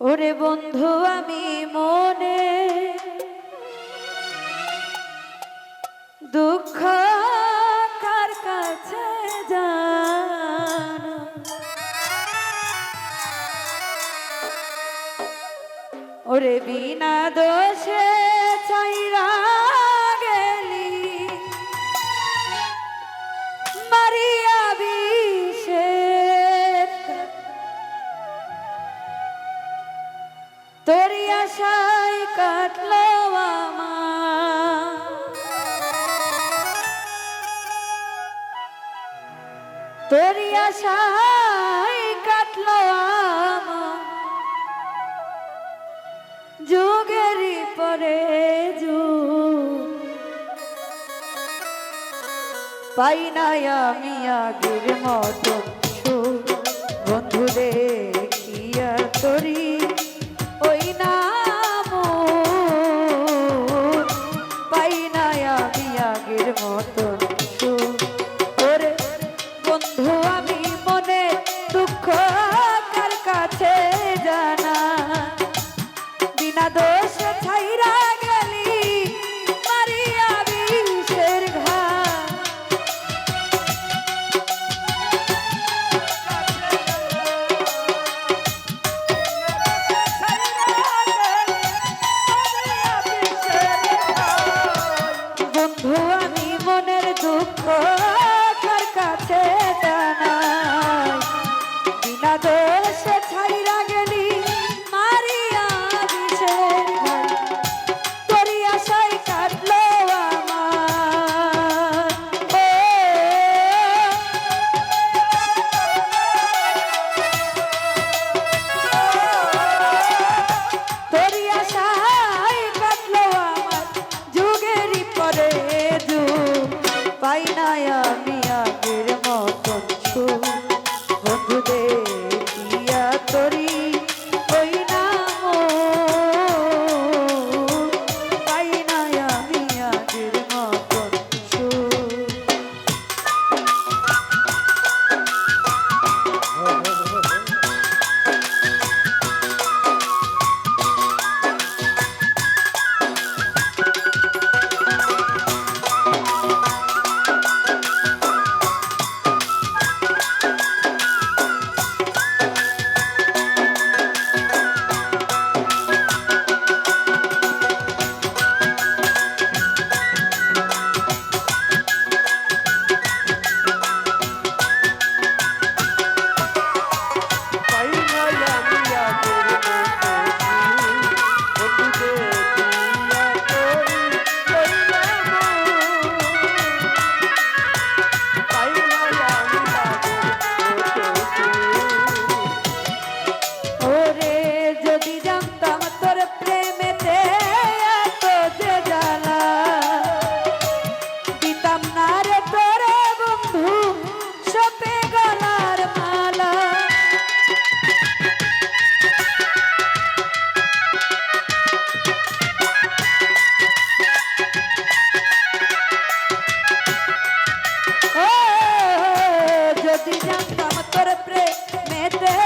ওরে বন্ধু আমি মনে দুঃখ কার কাছে জান? ওরে বিনা দোষে চাইল তোরি আশায় কাটল যুগেরই পরে যুগ। পাই নাই আমি আগের মতন বন্ধুরে, কি আর তোরি আদর সে ছাড়িরা Mercedes.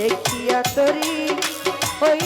দেখিয়া তরি হই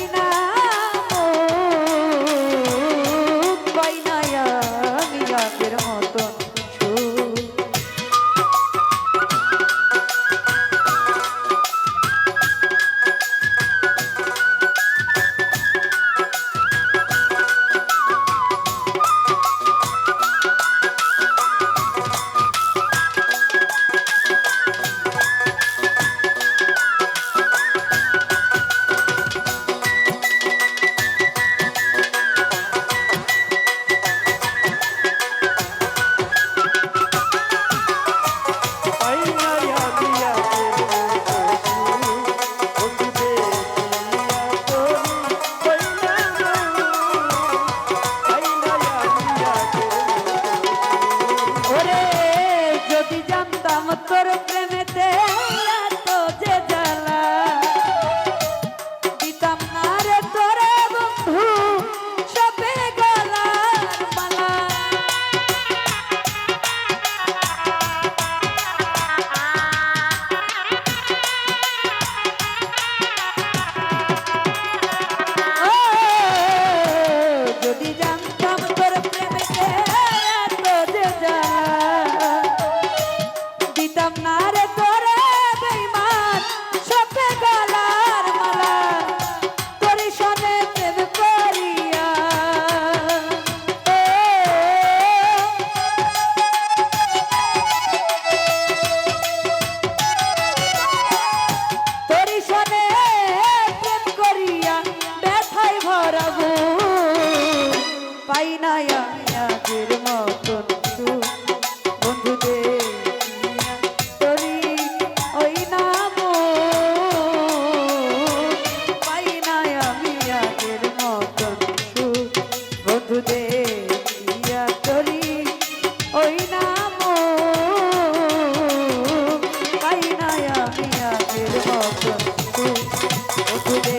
Thank you.